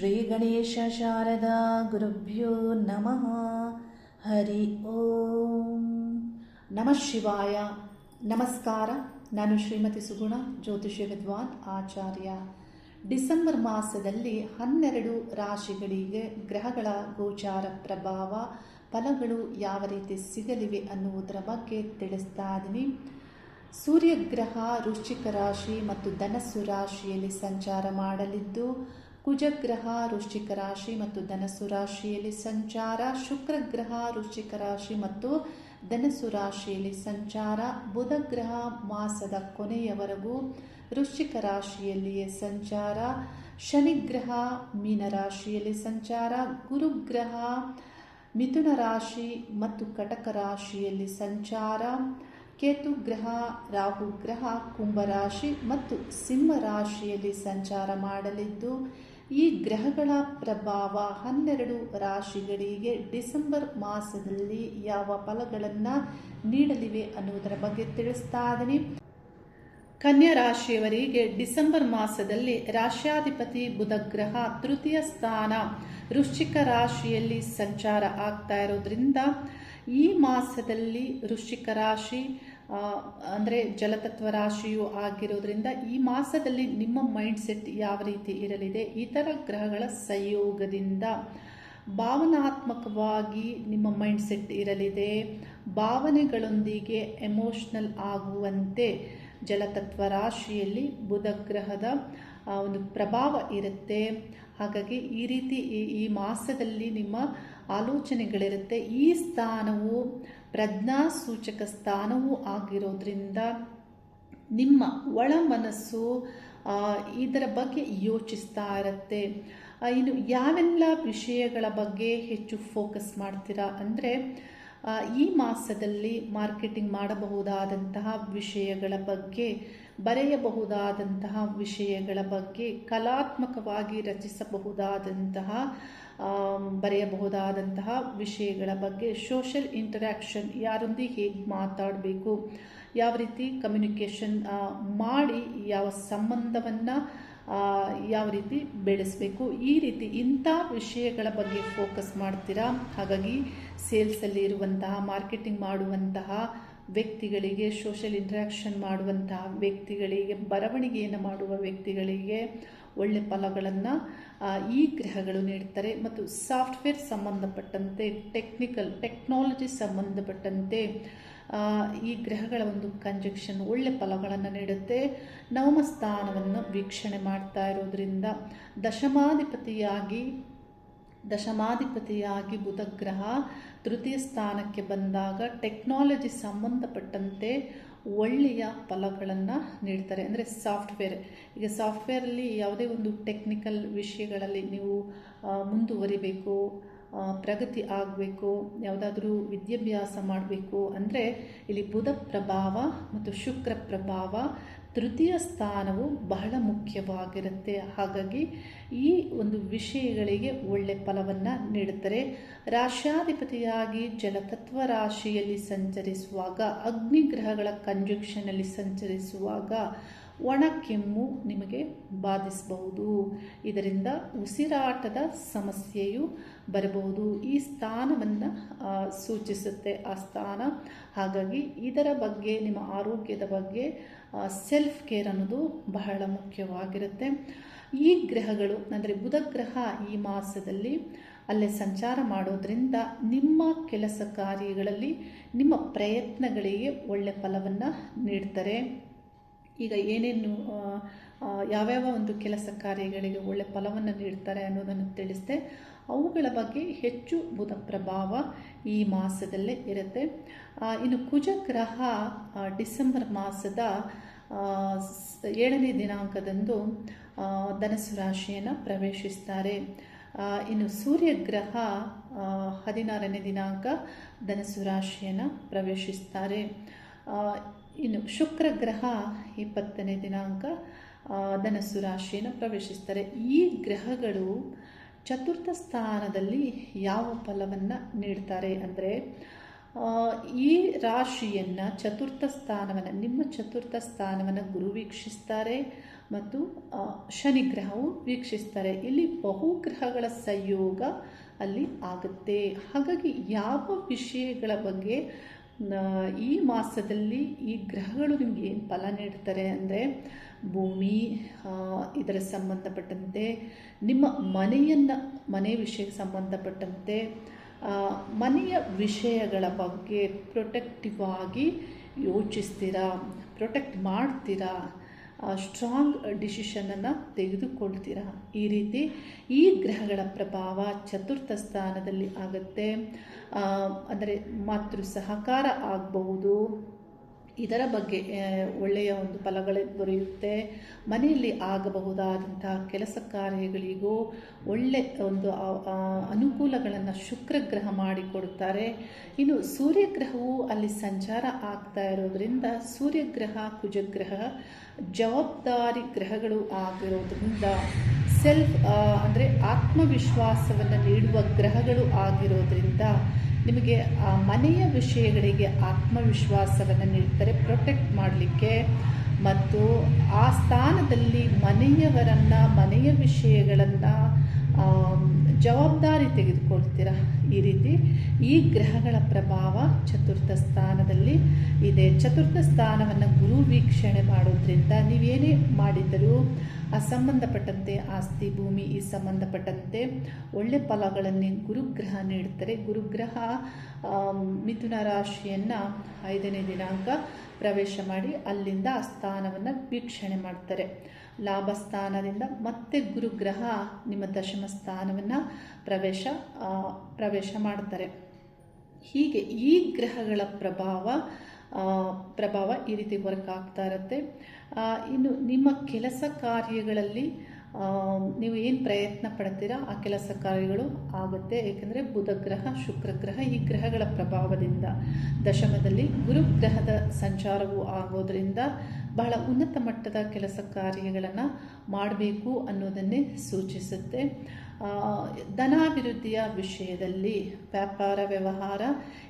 ಶ್ರೀ ಗಣೇಶ ಶಾರದಾ ಗುರುಭ್ಯೋ ನಮಃ. ಹರಿ ಓಂ. ನಮಃ ಶಿವಾಯ. ನಮಸ್ಕಾರ. ನಾನು ಶ್ರೀಮತಿ ಸುಗುಣ, ಜ್ಯೋತಿಷ್ಯ ವಿದ್ವಾನ್ ಆಚಾರ್ಯ. ಡಿಸೆಂಬರ್ ಮಾಸದಲ್ಲಿ ಹನ್ನೆರಡು ರಾಶಿಗಳಿಗೆ ಗ್ರಹಗಳ ಗೋಚಾರ ಪ್ರಭಾವ, ಫಲಗಳು ಯಾವ ರೀತಿ ಸಿಗಲಿವೆ ಅನ್ನುವುದರ ಬಗ್ಗೆ ತಿಳಿಸ್ತಾ ಇದ್ದೀನಿ. ಸೂರ್ಯಗ್ರಹ, ವೃಶ್ಚಿಕ ರಾಶಿ ಮತ್ತು ಧನಸ್ಸು ರಾಶಿಯಲ್ಲಿ ಸಂಚಾರ ಮಾಡಲಿದ್ದು ಕುಜಗ್ರಹ ವೃಶ್ಚಿಕ ರಾಶಿ ಮತ್ತು ಧನಸ್ಸು ರಾಶಿಯಲ್ಲಿ ಸಂಚಾರ ಶುಕ್ರಗ್ರಹ ವೃಶ್ಚಿಕ ರಾಶಿ ಮತ್ತು ಧನಸ್ಸು ರಾಶಿಯಲ್ಲಿ ಸಂಚಾರ, ಬುಧಗ್ರಹ ಮಾಸದ ಕೊನೆಯವರೆಗೂ ವೃಶ್ಚಿಕ ರಾಶಿಯಲ್ಲಿಯೇ ಸಂಚಾರ, ಶನಿಗ್ರಹ ಮೀನರಾಶಿಯಲ್ಲಿ ಸಂಚಾರ, ಗುರುಗ್ರಹ ಮಿಥುನ ರಾಶಿ ಮತ್ತು ಕಟಕ ರಾಶಿಯಲ್ಲಿ ಸಂಚಾರ ಕೇತು ಗ್ರಹ ರಾಹು ಗ್ರಹ ಕುಂಭರಾಶಿ ಮತ್ತು ಸಿಂಹ ರಾಶಿಯಲ್ಲಿ ಸಂಚಾರ ಮಾಡಲಿದ್ದು ಈ ಗ್ರಹಗಳ ಪ್ರಭಾವ ಹನ್ನೆರಡು ರಾಶಿಗಳಿಗೆ ಡಿಸೆಂಬರ್ ಮಾಸದಲ್ಲಿ ಯಾವ ಫಲಗಳನ್ನು ನೀಡಲಿವೆ ಅನ್ನುವುದರ ಬಗ್ಗೆ ತಿಳಿಸ್ತಾ ಇದ್ದೀನಿ ಕನ್ಯಾ ರಾಶಿಯವರಿಗೆ ಡಿಸೆಂಬರ್ ಮಾಸದಲ್ಲಿ ರಾಶ್ಯಾಧಿಪತಿ ಬುಧ ಗ್ರಹ ತೃತೀಯ ಸ್ಥಾನ. ವೃಶ್ಚಿಕ ರಾಶಿಯಲ್ಲಿ ಸಂಚಾರ ಆಗ್ತಾ ಇರೋದ್ರಿಂದ ಈ ಮಾಸದಲ್ಲಿ ವೃಶ್ಚಿಕ ರಾಶಿ ಅಂದರೆ ಜಲತತ್ವ ರಾಶಿಯು ಆಗಿರೋದ್ರಿಂದ ಈ ಮಾಸದಲ್ಲಿ ನಿಮ್ಮ ಮೈಂಡ್ ಸೆಟ್ ಯಾವ ರೀತಿ ಇರಲಿದೆ? ಇತರ ಗ್ರಹಗಳ ಸಂಯೋಗದಿಂದ ಭಾವನಾತ್ಮಕವಾಗಿ ನಿಮ್ಮ ಮೈಂಡ್ ಸೆಟ್ ಇರಲಿದೆ. ಭಾವನೆಗಳೊಂದಿಗೆ ಎಮೋಷ್ನಲ್ ಆಗುವಂತೆ ಜಲತತ್ವ ರಾಶಿಯಲ್ಲಿ ಬುಧ ಗ್ರಹದ ಒಂದು ಪ್ರಭಾವ ಇರುತ್ತೆ. ಹಾಗಾಗಿ ಈ ರೀತಿ ಈ ಮಾಸದಲ್ಲಿ ನಿಮ್ಮ ಆಲೋಚನೆಗಳಿರುತ್ತೆ. ಈ ಸ್ಥಾನವು ಪ್ರಜ್ಞಾ ಸೂಚಕ ಸ್ಥಾನವೂ ಆಗಿರೋದ್ರಿಂದ ನಿಮ್ಮ ಒಳ ಮನಸ್ಸು ಇದರ ಬಗ್ಗೆ ಯೋಚಿಸ್ತಾ ಇರುತ್ತೆ. ಇನ್ನು ಯಾವೆಲ್ಲ ವಿಷಯಗಳ ಬಗ್ಗೆ ಹೆಚ್ಚು ಫೋಕಸ್ ಮಾಡ್ತೀರಾ ಅಂದರೆ ಈ ಮಾಸದಲ್ಲಿ ಮಾರ್ಕೆಟಿಂಗ್ ಮಾಡಬಹುದಾದಂತಹ ವಿಷಯಗಳ ಬಗ್ಗೆ, ಬರೆಯಬಹುದಾದಂತಹ ವಿಷಯಗಳ ಬಗ್ಗೆ ಕಲಾತ್ಮಕವಾಗಿ ರಚಿಸಬಹುದಾದಂತಹ ಬರೆಯಬಹುದಾದಂತಹ ವಿಷಯಗಳ ಬಗ್ಗೆ ಸೋಷಲ್ ಇಂಟರ್ಯಾಕ್ಷನ್ ಯಾರೊಂದಿಗೆ ಹೇಗೆ ಮಾತಾಡಬೇಕು, ಯಾವ ರೀತಿ ಕಮ್ಯುನಿಕೇಷನ್ ಮಾಡಿ ಯಾವ ಸಂಬಂಧವನ್ನು ಯಾವ ರೀತಿ ಬೆಳೆಸಬೇಕು, ಈ ರೀತಿ ಇಂಥ ವಿಷಯಗಳ ಬಗ್ಗೆ ಫೋಕಸ್ ಮಾಡ್ತೀರಾ? ಹಾಗಾಗಿ ಸೇಲ್ಸಲ್ಲಿ ಇರುವಂತಹ ಮಾರ್ಕೆಟಿಂಗ್ ಮಾಡುವಂತಹ ವ್ಯಕ್ತಿಗಳಿಗೆ ಸೋಷಲ್ ಇಂಟ್ರ್ಯಾಕ್ಷನ್ ಮಾಡುವಂತಹ ವ್ಯಕ್ತಿಗಳಿಗೆ, ಬರವಣಿಗೆಯನ್ನು ಮಾಡುವ ವ್ಯಕ್ತಿಗಳಿಗೆ ಒಳ್ಳೆ ಫಲಗಳನ್ನು ಈ ಗ್ರಹಗಳು ನೀಡ್ತಾರೆ. ಮತ್ತು ಸಾಫ್ಟ್ವೇರ್ ಸಂಬಂಧಪಟ್ಟಂತೆ ಟೆಕ್ನಿಕಲ್ ಟೆಕ್ನಾಲಜಿ ಸಂಬಂಧಪಟ್ಟಂತೆ ಈ ಗ್ರಹಗಳ ಒಂದು ಕಂಜಕ್ಷನ್ ಒಳ್ಳೆ ಫಲಗಳನ್ನು ನೀಡುತ್ತೆ. ನವಮ ಸ್ಥಾನವನ್ನು ವೀಕ್ಷಣೆ ಮಾಡ್ತಾ ಇರೋದ್ರಿಂದ ದಶಮಾಧಿಪತಿಯಾಗಿ ದಶಮಾಧಿಪತಿಯಾಗಿ ಬುಧಗ್ರಹ ತೃತೀಯ ಸ್ಥಾನಕ್ಕೆ ಬಂದಾಗ ಟೆಕ್ನಾಲಜಿ ಸಂಬಂಧಪಟ್ಟಂತೆ ಒಳ್ಳೆಯ ಫಲಗಳನ್ನು ನೀಡ್ತಾರೆ. ಅಂದರೆ ಸಾಫ್ಟ್ವೇರ್ ಈಗ ಸಾಫ್ಟ್ವೇರಲ್ಲಿ ಯಾವುದೇ ಒಂದು ಟೆಕ್ನಿಕಲ್ ವಿಷಯಗಳಲ್ಲಿ ನೀವು ಮುಂದುವರಿಬೇಕು ಪ್ರಗತಿ ಆಗಬೇಕು, ಯಾವುದಾದ್ರೂ ವಿದ್ಯಾಭ್ಯಾಸ ಮಾಡಬೇಕು ಅಂದರೆ ಇಲ್ಲಿ ಬುಧ ಪ್ರಭಾವ ಮತ್ತು ಶುಕ್ರ ಪ್ರಭಾವ ತೃತೀಯ ಸ್ಥಾನವು ಬಹಳ ಮುಖ್ಯವಾಗಿರುತ್ತೆ. ಹಾಗಾಗಿ ಈ ಒಂದು ವಿಷಯಗಳಿಗೆ ಒಳ್ಳೆ ಫಲವನ್ನು ನೀಡುತ್ತಾರೆ ರಾಶ್ಯಾಧಿಪತಿಯಾಗಿ ಜಲತತ್ವ ರಾಶಿಯಲ್ಲಿ ಸಂಚರಿಸುವಾಗ, ಅಗ್ನಿಗ್ರಹಗಳ ಕಂಜುಕ್ಷನಲ್ಲಿ ಸಂಚರಿಸುವಾಗ ಒಣ ಕೆಮ್ಮು ನಿಮಗೆ ಬಾಧಿಸಬಹುದು. ಇದರಿಂದ ಉಸಿರಾಟದ ಸಮಸ್ಯೆಯು ಬರಬಹುದು. ಈ ಸ್ಥಾನವನ್ನು ಸೂಚಿಸುತ್ತೆ ಆ ಸ್ಥಾನ. ಹಾಗಾಗಿ ಇದರ ಬಗ್ಗೆ, ನಿಮ್ಮ ಆರೋಗ್ಯದ ಬಗ್ಗೆ ಸೆಲ್ಫ್ ಕೇರ್ ಅನ್ನೋದು ಬಹಳ ಮುಖ್ಯವಾಗಿರುತ್ತೆ. ಈ ಗ್ರಹಗಳು, ಅಂದರೆ ಬುಧ ಗ್ರಹ ಈ ಮಾಸದಲ್ಲಿ ಅಲ್ಲೇ ಸಂಚಾರ ಮಾಡೋದ್ರಿಂದ ನಿಮ್ಮ ಕೆಲಸ ಕಾರ್ಯಗಳಲ್ಲಿ ನಿಮ್ಮ ಪ್ರಯತ್ನಗಳಿಗೆ ಒಳ್ಳೆ ಫಲವನ್ನು ನೀಡ್ತಾರೆ. ಈಗ ಏನೇನು ಯಾವ್ಯಾವ ಒಂದು ಕೆಲಸ ಕಾರ್ಯಗಳಿಗೆ ಒಳ್ಳೆ ಫಲವನ್ನು ನೀಡ್ತಾರೆ ಅನ್ನೋದನ್ನು ತಿಳಿಸಿದೆ. ಅವುಗಳ ಬಗ್ಗೆ ಹೆಚ್ಚು ಬುಧ ಪ್ರಭಾವ ಈ ಮಾಸದಲ್ಲೇ ಇರುತ್ತೆ. ಇನ್ನು ಕುಜಗ್ರಹ ಡಿಸೆಂಬರ್ ಮಾಸದ ಏಳನೇ ದಿನಾಂಕದಂದು ಧನಸ್ಸು ರಾಶಿಯನ್ನು ಪ್ರವೇಶಿಸ್ತಾರೆ. ಇನ್ನು ಸೂರ್ಯಗ್ರಹ ಹದಿನಾರನೇ ದಿನಾಂಕ ಧನಸ್ಸು ರಾಶಿಯನ್ನು ಪ್ರವೇಶಿಸ್ತಾರೆ. ಇನ್ನು ಶುಕ್ರ ಗ್ರಹ ಇಪ್ಪತ್ತನೇ ದಿನಾಂಕ ಧನಸ್ಸು ರಾಶಿಯನ್ನು ಪ್ರವೇಶಿಸ್ತಾರೆ. ಈ ಗ್ರಹಗಳು ಚತುರ್ಥ ಸ್ಥಾನದಲ್ಲಿ ಯಾವ ಫಲವನ್ನು ನೀಡ್ತಾರೆ ಅಂದರೆ ಈ ರಾಶಿಯನ್ನು ಚತುರ್ಥ ಸ್ಥಾನವನ್ನು ನಿಮ್ಮ ಚತುರ್ಥ ಸ್ಥಾನವನ್ನು ಗುರು ವೀಕ್ಷಿಸ್ತಾರೆ ಮತ್ತು ಶನಿ ಗ್ರಹವು ವೀಕ್ಷಿಸ್ತಾರೆ. ಇಲ್ಲಿ ಬಹುಗ್ರಹಗಳ ಸಂಯೋಗ ಅಲ್ಲಿ ಆಗುತ್ತೆ. ಹಾಗಾಗಿ ಯಾವ ವಿಷಯಗಳ ಬಗ್ಗೆ ಈ ಮಾಸದಲ್ಲಿ ಈ ಗ್ರಹಗಳು ನಿಮಗೆ ಏನು ಫಲ ನೀಡ್ತಾರೆ ಅಂದರೆ ಭೂಮಿ ಇದರ ಸಂಬಂಧಪಟ್ಟಂತೆ, ನಿಮ್ಮ ಮನೆಯನ್ನು, ಮನೆ ವಿಷಯಕ್ಕೆ ಸಂಬಂಧಪಟ್ಟಂತೆ ಮನೆಯ ವಿಷಯಗಳ ಬಗ್ಗೆ ಪ್ರೊಟೆಕ್ಟಿವ್ ಆಗಿ ಯೋಚಿಸ್ತೀರಾ ಪ್ರೊಟೆಕ್ಟ್ ಮಾಡ್ತೀರಾ? ಸ್ಟ್ರಾಂಗ್ ಡಿಸಿಷನನ್ನು ತೆಗೆದುಕೊಳ್ತೀರಾ? ಈ ರೀತಿ ಈ ಗ್ರಹಗಳ ಪ್ರಭಾವ ಚತುರ್ಥ ಸ್ಥಾನದಲ್ಲಿ ಆಗುತ್ತೆ. ಅಂದರೆ ಮಾತೃ ಸಹಕಾರ ಆಗಬಹುದು ಇದರ ಬಗ್ಗೆ ಒಳ್ಳೆಯ ಒಂದು ಫಲಗಳೇ ದೊರೆಯುತ್ತೆ. ಮನೆಯಲ್ಲಿ ಆಗಬಹುದಾದಂತಹ ಕೆಲಸ ಕಾರ್ಯಗಳಿಗೂ ಒಳ್ಳೆ ಒಂದು ಅನುಕೂಲಗಳನ್ನು ಶುಕ್ರಗ್ರಹ ಮಾಡಿಕೊಡುತ್ತಾರೆ ಇನ್ನು ಸೂರ್ಯಗ್ರಹವು ಅಲ್ಲಿ ಸಂಚಾರ ಆಗ್ತಾ ಇರೋದ್ರಿಂದ ಸೂರ್ಯಗ್ರಹ, ಕುಜಗ್ರಹ, ಜವಾಬ್ದಾರಿ ಗ್ರಹಗಳು ಆಗಿರೋದ್ರಿಂದ ಸೆಲ್ಫ್ ಅಂದರೆ ಆತ್ಮವಿಶ್ವಾಸವನ್ನು ನೀಡುವ ಗ್ರಹಗಳು ಆಗಿರೋದ್ರಿಂದ ನಿಮಗೆ ಆ ಮನೆಯ ವಿಷಯಗಳಿಗೆ ಆತ್ಮವಿಶ್ವಾಸವನ್ನು ನೀಡ್ತಾರೆ ಪ್ರೊಟೆಕ್ಟ್ ಮಾಡಲಿಕ್ಕೆ. ಮತ್ತು ಆ ಸ್ಥಾನದಲ್ಲಿ ಮನೆಯವರನ್ನು, ಮನೆಯ ವಿಷಯಗಳನ್ನು ಜವಾಬ್ದಾರಿ ತೆಗೆದುಕೊಳ್ತೀರಾ ಈ ರೀತಿ? ಈ ಗ್ರಹಗಳ ಪ್ರಭಾವ ಚತುರ್ಥ ಸ್ಥಾನದಲ್ಲಿ ಇದೆ. ಚತುರ್ಥ ಸ್ಥಾನವನ್ನು ಗುರು ವೀಕ್ಷಣೆ ಮಾಡೋದ್ರಿಂದ ನೀವೇನೇ ಮಾಡಿದರೂ ಆ ಸಂಬಂಧಪಟ್ಟಂತೆ ಆಸ್ತಿ, ಭೂಮಿ ಈ ಸಂಬಂಧಪಟ್ಟಂತೆ ಒಳ್ಳೆ ಫಲಗಳನ್ನೇ ಗುರುಗ್ರಹ ನೀಡ್ತಾರೆ. ಗುರುಗ್ರಹ ಮಿಥುನ ರಾಶಿಯನ್ನು ಐದನೇ ದಿನಾಂಕ ಪ್ರವೇಶ ಮಾಡಿ ಅಲ್ಲಿಂದ ಆ ಸ್ಥಾನವನ್ನು ವೀಕ್ಷಣೆ ಮಾಡ್ತಾರೆ. ಲಾಭ ಸ್ಥಾನದಿಂದ ಮತ್ತೆ ಗುರುಗ್ರಹ ನಿಮ್ಮ ದಶಮ ಸ್ಥಾನವನ್ನು ಪ್ರವೇಶ ಪ್ರವೇಶ ಮಾಡ್ತಾರೆ. ಹೀಗೆ ಈ ಗ್ರಹಗಳ ಪ್ರಭಾವ ಪ್ರಭಾವ ಈ ರೀತಿ ವರ್ಕ್ ಆಗ್ತಾ ಇರುತ್ತೆ ಇನ್ನು ನಿಮ್ಮ ಕೆಲಸ ಕಾರ್ಯಗಳಲ್ಲಿ ನೀವು ಏನು ಪ್ರಯತ್ನ ಪಡ್ತೀರಾ? ಆ ಕೆಲಸ ಕಾರ್ಯಗಳು ಆಗುತ್ತೆ. ಏಕೆಂದರೆ ಬುಧ ಗ್ರಹ ಶುಕ್ರ ಗ್ರಹ ಈ ಗ್ರಹಗಳ ಪ್ರಭಾವದಿಂದ. ದಶಮದಲ್ಲಿ ಗುರುಗ್ರಹದ ಸಂಚಾರವು ಆಗೋದರಿಂದ ಬಹಳ ಉನ್ನತ ಮಟ್ಟದ ಕೆಲಸ ಕಾರ್ಯಗಳನ್ನು ಮಾಡಬೇಕು ಅನ್ನೋದನ್ನೇ ಸೂಚಿಸುತ್ತೆ. ಧನಾಭಿವೃದ್ಧಿಯ ವಿಷಯದಲ್ಲಿ ವ್ಯಾಪಾರ ವ್ಯವಹಾರ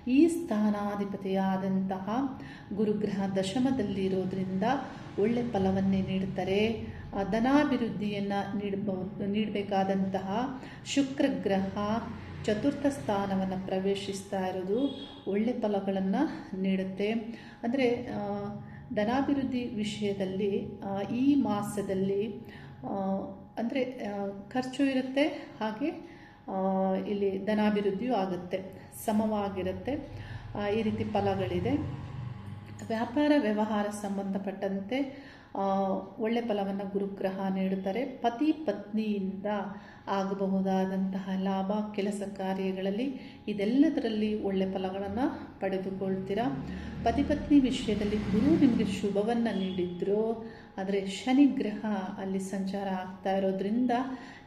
ಈ ಸ್ಥಾನಾಧಿಪತಿಯಾದಂತಹ ಗುರುಗ್ರಹ ದಶಮದಲ್ಲಿರೋದ್ರಿಂದ ಒಳ್ಳೆ ಫಲವನ್ನೇ ನೀಡುತ್ತಾರೆ. ಧನಾಭಿವೃದ್ಧಿಯನ್ನು ನೀಡಬಹುದು ನೀಡಬೇಕಾದಂತಹ ಶುಕ್ರಗ್ರಹ ಚತುರ್ಥ ಸ್ಥಾನವನ್ನು ಪ್ರವೇಶಿಸ್ತಾ ಇರೋದು ಒಳ್ಳೆ ಫಲಗಳನ್ನು ನೀಡುತ್ತೆ. ಅಂದರೆ ಧನಾಭಿವೃದ್ಧಿ ವಿಷಯದಲ್ಲಿ ಈ ಮಾಸದಲ್ಲಿ ಅಂದರೆ ಖರ್ಚು ಇರುತ್ತೆ ಹಾಗೆ ಇಲ್ಲಿ ಧನಾಭಿವೃದ್ಧಿಯೂ ಆಗುತ್ತೆ ಸಮವಾಗಿರುತ್ತೆ ಈ ರೀತಿ ಫಲಗಳಿದೆ. ವ್ಯಾಪಾರ ವ್ಯವಹಾರ ಸಂಬಂಧಪಟ್ಟಂತೆ ಆ, ಒಳ್ಳೆ ಫಲವನ್ನು ಗುರುಗ್ರಹ ನೀಡುತ್ತಾರೆ. ಪತಿ ಪತ್ನಿಯಿಂದ ಆಗಬಹುದಾದಂತಹ ಲಾಭ ಕೆಲಸ ಕಾರ್ಯಗಳಲ್ಲಿ ಇದೆಲ್ಲದರಲ್ಲಿ ಒಳ್ಳೆ ಫಲಗಳನ್ನು ಪಡೆದುಕೊಳ್ತೀರಾ? ಪತಿ ಪತ್ನಿ ವಿಷಯದಲ್ಲಿ ಗುರು ನಿಮಗೆ ಶುಭವನ್ನು ನೀಡಿದ್ರು ಆದರೆ ಶನಿ ಗ್ರಹ ಅಲ್ಲಿ ಸಂಚಾರ ಆಗ್ತಾ ಇರೋದ್ರಿಂದ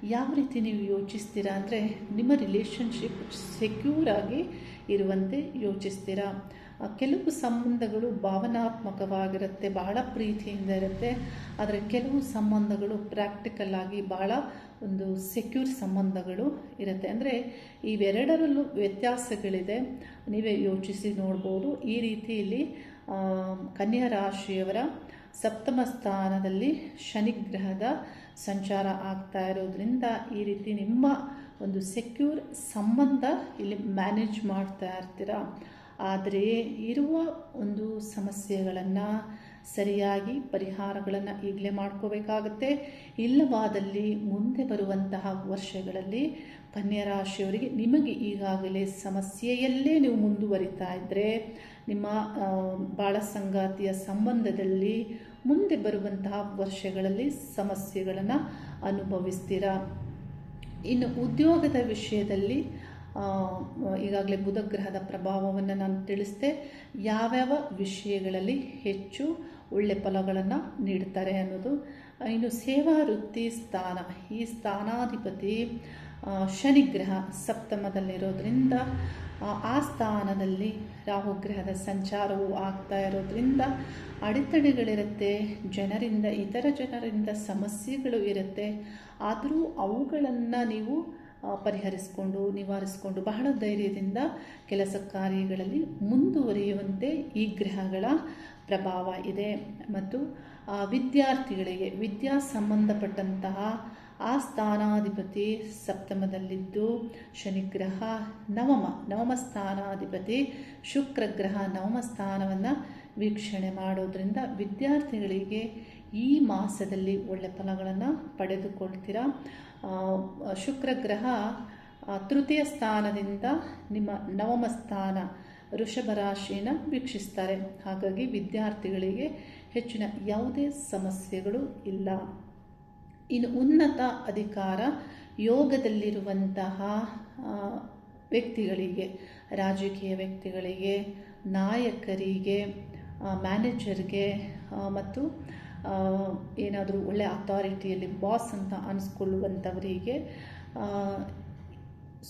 ಯಾವ ರೀತಿ ನೀವು ಯೋಚಿಸ್ತೀರಾ ಅಂದರೆ ನಿಮ್ಮ ರಿಲೇಷನ್ಶಿಪ್ ಸೆಕ್ಯೂರ್ ಆಗಿ ಇರುವಂತೆ ಯೋಚಿಸ್ತೀರಾ? ಕೆಲವು ಸಂಬಂಧಗಳು ಭಾವನಾತ್ಮಕವಾಗಿರುತ್ತೆ, ಬಹಳ ಪ್ರೀತಿಯಿಂದ ಇರುತ್ತೆ. ಆದರೆ ಕೆಲವು ಸಂಬಂಧಗಳು ಪ್ರಾಕ್ಟಿಕಲ್ ಆಗಿ ಬಹಳ ಒಂದು ಸೆಕ್ಯೂರ್ ಸಂಬಂಧಗಳು ಇರುತ್ತೆ. ಅಂದರೆ ಇವೆರಡರಲ್ಲೂ ವ್ಯತ್ಯಾಸಗಳಿದೆ. ನೀವೇ ಯೋಚಿಸಿ ನೋಡ್ಬೋದು. ಈ ರೀತಿಯಲ್ಲಿ ಕನ್ಯಾ ರಾಶಿಯವರ ಸಪ್ತಮ ಸ್ಥಾನದಲ್ಲಿ ಶನಿಗ್ರಹದ ಸಂಚಾರ ಆಗ್ತಾ ಇರೋದ್ರಿಂದ ಈ ರೀತಿ ನಿಮ್ಮ ಒಂದು ಸೆಕ್ಯೂರ್ ಸಂಬಂಧ ಇಲ್ಲಿ ಮ್ಯಾನೇಜ್ ಮಾಡ್ತಾ ಇರ್ತೀರ? ಆದರೆ ಇರುವ ಒಂದು ಸಮಸ್ಯೆಗಳನ್ನು ಸರಿಯಾಗಿ ಪರಿಹಾರಗಳನ್ನು ಈಗಲೇ ಮಾಡ್ಕೋಬೇಕಾಗತ್ತೆ. ಇಲ್ಲವಾದಲ್ಲಿ ಮುಂದೆ ಬರುವಂತಹ ವರ್ಷಗಳಲ್ಲಿ ಕನ್ಯರಾಶಿಯವರಿಗೆ ನಿಮಗೆ ಈಗಾಗಲೇ ಸಮಸ್ಯೆಯಲ್ಲೇ ನೀವು ಮುಂದುವರಿತಾ ಇದ್ದರೆ ನಿಮ್ಮ ಬಾಳ ಸಂಗಾತಿಯ ಸಂಬಂಧದಲ್ಲಿ ಮುಂದೆ ಬರುವಂತಹ ವರ್ಷಗಳಲ್ಲಿ ಸಮಸ್ಯೆಗಳನ್ನು ಅನುಭವಿಸ್ತೀರಾ? ಇನ್ನು ಉದ್ಯೋಗದ ವಿಷಯದಲ್ಲಿ ಈಗಾಗಲೇ ಬುಧ ಗ್ರಹದ ಪ್ರಭಾವವನ್ನು ನಾನು ತಿಳಿಸಿದೆ. ಯಾವ್ಯಾವ ವಿಷಯಗಳಲ್ಲಿ ಹೆಚ್ಚು ಒಳ್ಳೆ ಫಲಗಳನ್ನು ನೀಡ್ತಾರೆ ಅನ್ನೋದು. ಇನ್ನು ಸೇವಾ ವೃತ್ತಿ ಸ್ಥಾನ ಈ ಸ್ಥಾನಾಧಿಪತಿ ಶನಿಗ್ರಹ ಸಪ್ತಮದಲ್ಲಿರೋದ್ರಿಂದ ಆ, ಸ್ಥಾನದಲ್ಲಿ ರಾಹುಗ್ರಹದ ಸಂಚಾರವು ಆಗ್ತಾ ಇರೋದ್ರಿಂದ ಅಡೆತಡೆಗಳಿರುತ್ತೆ ಜನರಿಂದ ಇತರ ಜನರಿಂದ ಸಮಸ್ಯೆಗಳು ಇರುತ್ತೆ. ಆದರೂ ಅವುಗಳನ್ನು ನೀವು ಪರಿಹರಿಸಿಕೊಂಡು, ನಿವಾರಿಸಿಕೊಂಡು ಬಹಳ ಧೈರ್ಯದಿಂದ ಕೆಲಸ ಕಾರ್ಯಗಳಲ್ಲಿ ಮುಂದುವರಿಯುವಂತೆ ಈ ಗ್ರಹಗಳ ಪ್ರಭಾವ ಇದೆ. ಮತ್ತು ವಿದ್ಯಾರ್ಥಿಗಳಿಗೆ ವಿದ್ಯಾ ಸಂಬಂಧಪಟ್ಟಂತಹ ಆ ಸ್ಥಾನಾಧಿಪತಿ ಸಪ್ತಮದಲ್ಲಿದ್ದು ಶನಿಗ್ರಹ ನವಮ ನವಮ ಸ್ಥಾನಾಧಿಪತಿ ಶುಕ್ರಗ್ರಹ ನವಮ ಸ್ಥಾನವನ್ನು ವೀಕ್ಷಣೆ ಮಾಡೋದರಿಂದ ವಿದ್ಯಾರ್ಥಿಗಳಿಗೆ ಈ ಮಾಸದಲ್ಲಿ ಒಳ್ಳೆ ಫಲಗಳನ್ನು ಪಡೆದುಕೊಳ್ತೀರಾ? ಆ, ಶುಕ್ರ ಗ್ರಹ ತೃತೀಯ ಸ್ಥಾನದಿಂದ ನಿಮ್ಮ ನವಮ ಸ್ಥಾನ ವೃಷಭ ರಾಶಿಯನ್ನು ವೀಕ್ಷಿಸ್ತಾರೆ. ಹಾಗಾಗಿ ವಿದ್ಯಾರ್ಥಿಗಳಿಗೆ ಹೆಚ್ಚಿನ ಯಾವುದೇ ಸಮಸ್ಯೆಗಳು ಇಲ್ಲ. ಇನ್ನು ಉನ್ನತ ಅಧಿಕಾರ ಯೋಗದಲ್ಲಿರುವಂತಹ ವ್ಯಕ್ತಿಗಳಿಗೆ ರಾಜಕೀಯ ವ್ಯಕ್ತಿಗಳಿಗೆ ನಾಯಕರಿಗೆ ಮ್ಯಾನೇಜರ್ಗೆ ಮತ್ತು ಏನಾದರೂ ಒಳ್ಳೆಯ ಅಥಾರಿಟಿಯಲ್ಲಿ ಬಾಸ್ ಅಂತ ಅನಿಸ್ಕೊಳ್ಳುವಂಥವರಿಗೆ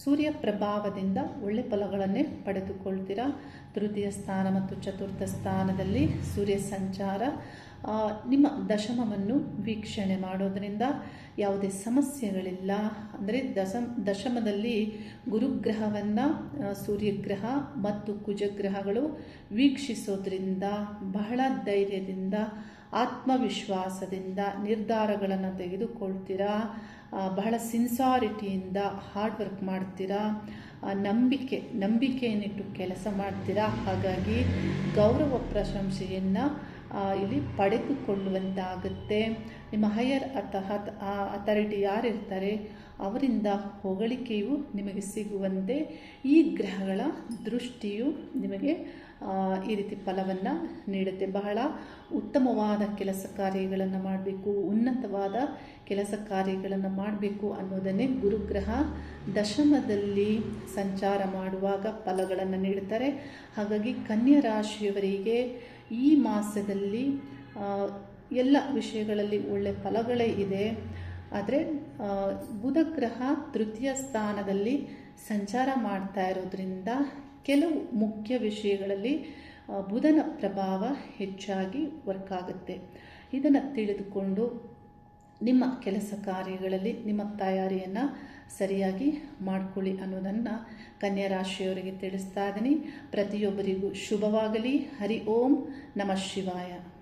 ಸೂರ್ಯ ಪ್ರಭಾವದಿಂದ ಒಳ್ಳೆ ಫಲಗಳನ್ನೇ ಪಡೆದುಕೊಳ್ತೀರಾ? ತೃತೀಯ ಸ್ಥಾನ ಮತ್ತು ಚತುರ್ಥ ಸ್ಥಾನದಲ್ಲಿ ಸೂರ್ಯ ಸಂಚಾರ ನಿಮ್ಮ ದಶಮವನ್ನು ವೀಕ್ಷಣೆ ಮಾಡೋದರಿಂದ ಯಾವುದೇ ಸಮಸ್ಯೆಗಳಿಲ್ಲ. ಅಂದರೆ ದಶ ದಶಮದಲ್ಲಿ ಗುರುಗ್ರಹವನ್ನು ಸೂರ್ಯಗ್ರಹ ಮತ್ತು ಕುಜಗ್ರಹಗಳು ವೀಕ್ಷಿಸೋದ್ರಿಂದ, ಬಹಳ ಧೈರ್ಯದಿಂದ ಆತ್ಮವಿಶ್ವಾಸದಿಂದ ನಿರ್ಧಾರಗಳನ್ನು ತೆಗೆದುಕೊಳ್ತೀರಾ? ಬಹಳ ಸಿನ್ಸಾರಿಟಿಯಿಂದ ಹಾರ್ಡ್ ವರ್ಕ್ ಮಾಡ್ತೀರಾ? ನಂಬಿಕೆ, ನಂಬಿಕೆಯನ್ನಿಟ್ಟು ಕೆಲಸ ಮಾಡ್ತೀರಾ? ಹಾಗಾಗಿ ಗೌರವ ಪ್ರಶಂಸೆಯನ್ನು ಇಲ್ಲಿ ಪಡೆದುಕೊಳ್ಳುವಂತಾಗುತ್ತೆ. ನಿಮ್ಮ ಹೈಯರ್ ಅಥ ಅಥಾರಿಟಿ ಯಾರಿರ್ತಾರೆ, ಅವರಿಂದ ಹೊಗಳಿಕೆಯು ನಿಮಗೆ ಸಿಗುವಂತೆ, ಈ ಗ್ರಹಗಳ ದೃಷ್ಟಿಯು ನಿಮಗೆ ಈ ರೀತಿ ಫಲವನ್ನು ನೀಡುತ್ತೆ. ಬಹಳ ಉತ್ತಮವಾದ ಕೆಲಸ ಕಾರ್ಯಗಳನ್ನು ಮಾಡಬೇಕು, ಉನ್ನತವಾದ ಕೆಲಸ ಕಾರ್ಯಗಳನ್ನು ಮಾಡಬೇಕು ಅನ್ನೋದನ್ನೇ ಗುರುಗ್ರಹ ದಶಮದಲ್ಲಿ ಸಂಚಾರ ಮಾಡುವಾಗ ಫಲಗಳನ್ನು ನೀಡುತ್ತಾರೆ. ಹಾಗಾಗಿ ಕನ್ಯಾ ರಾಶಿಯವರಿಗೆ ಈ ಮಾಸದಲ್ಲಿ ಎಲ್ಲ ವಿಷಯಗಳಲ್ಲಿ ಒಳ್ಳೆ ಫಲಗಳೇ ಇದೆ. ಆದರೆ ಬುಧಗ್ರಹ ಬುಧ ಗ್ರಹ ತೃತೀಯ ಸ್ಥಾನದಲ್ಲಿ ಸಂಚಾರ ಮಾಡ್ತಾ ಇರೋದ್ರಿಂದ ಕೆಲವು ಮುಖ್ಯ ವಿಷಯಗಳಲ್ಲಿ ಬುಧನ ಪ್ರಭಾವ ಹೆಚ್ಚಾಗಿ ವರ್ಕ್ ಆಗುತ್ತೆ. ಇದನ್ನು ತಿಳಿದುಕೊಂಡು ನಿಮ್ಮ ಕೆಲಸ ಕಾರ್ಯಗಳಲ್ಲಿ ನಿಮ್ಮ ತಯಾರಿಯನ್ನು ಸರಿಯಾಗಿ ಮಾಡಿಕೊಳ್ಳಿ ಅನ್ನೋದನ್ನು ಕನ್ಯಾ ರಾಶಿಯವರಿಗೆ ತಿಳಿಸ್ತಾ ಇದ್ದೀನಿ. ಪ್ರತಿಯೊಬ್ಬರಿಗೂ ಶುಭವಾಗಲಿ. ಹರಿ ಓಂ. ನಮಃ ಶಿವಾಯ.